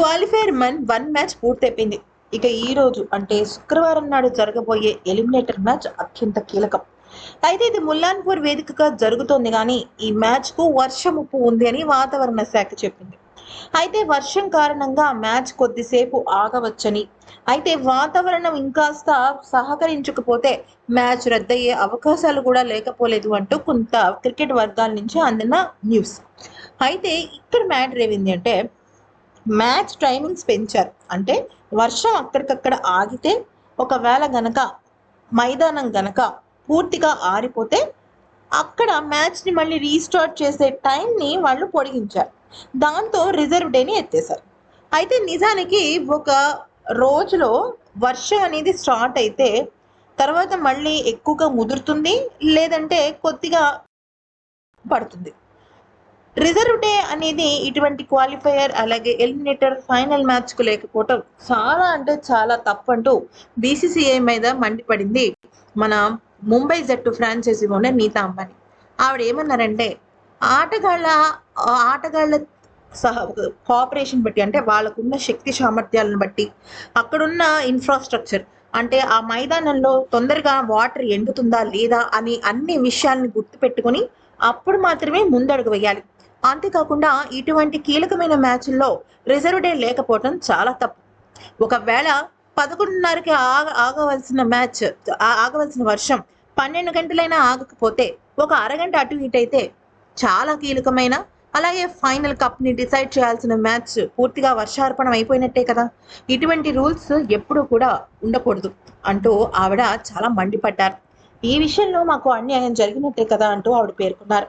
Qualifier Mann one match పూర్తయిపోయింది. ఇక ఈ రోజు అంటే శుక్రవారం నాడు జరగబోయే ఎలిమినేటర్ మ్యాచ్ అత్యంత కీలకం. అయితే ఇది ముల్లాన్పూర్ వేదికగా జరుగుతోంది కానీ ఈ మ్యాచ్కు వర్షం ముప్పు ఉంది అని వాతావరణ శాఖ చెప్పింది. అయితే వర్షం కారణంగా మ్యాచ్ కొద్దిసేపు ఆగవచ్చని అయితే వాతావరణం ఇంకాస్త సహకరించకపోతే మ్యాచ్ రద్దయ్యే అవకాశాలు కూడా లేకపోలేదు అంటూ కొంత క్రికెట్ వర్గాల నుంచి అందిన న్యూస్. అయితే ఇక్కడ మ్యాటర్ ఏమింది అంటే మ్యాచ్ టైమింగ్స్ పెంచారు. అంటే వర్షం అక్కడికక్కడ ఆగితే ఒకవేళ గనక మైదానం గనక పూర్తిగా ఆరిపోతే అక్కడ మ్యాచ్ని మళ్ళీ రీస్టార్ట్ చేసే టైంని వాళ్ళు పొడిగించారు. దాంతో రిజర్వ్ డేని ఎత్తేసారు అయితే నిజానికి ఒక రోజులో వర్షం అనేది స్టార్ట్ అయితే తర్వాత మళ్ళీ ఎక్కువగా ముదురుతుంది లేదంటే కొద్దిగా పడుతుంది. రిజర్వ్ డే అనేది ఇటువంటి క్వాలిఫైయర్ అలాగే ఎలిమినేటర్ ఫైనల్ మ్యాచ్కు లేకపోవటం చాలా అంటే చాలా తప్పంటూ బీసీసీఐ మీద మండిపడింది మన ముంబై జట్టు ఫ్రాంచైజీ ఓనర్ నీతా అంబానీ. ఆవిడ ఏమన్నారంటే ఆటగాళ్ళ ఆటగాళ్ళ సహ కోఆపరేషన్ బట్టి అంటే వాళ్ళకున్న శక్తి సామర్థ్యాలను బట్టి అక్కడున్న ఇన్ఫ్రాస్ట్రక్చర్ అంటే ఆ మైదానంలో తొందరగా వాటర్ ఎండుతుందా లేదా అని అన్ని విషయాల్ని గుర్తుపెట్టుకొని అప్పుడు మాత్రమే ముందడుగు వేయాలి. అంతేకాకుండా ఇటువంటి కీలకమైన మ్యాచ్ల్లో రిజర్వ్ డే లేకపోవడం చాలా తప్పు. ఒకవేళ పదకొండున్నరకి ఆగ ఆగవలసిన మ్యాచ్ ఆగవలసిన వర్షం పన్నెండు గంటలైనా ఆగకపోతే ఒక అరగంట అటు ఇటు అయితే చాలా కీలకమైన అలాగే ఫైనల్ కప్ని డిసైడ్ చేయాల్సిన మ్యాచ్ పూర్తిగా వర్షార్పణం అయిపోయినట్టే కదా. ఇటువంటి రూల్స్ ఎప్పుడూ కూడా ఉండకూడదు అంటూ ఆవిడ చాలా మండిపడ్డారు. ఈ విషయంలో మాకు అన్యాయం జరిగినట్టే కదా అంటూ ఆవిడ పేర్కొన్నారు.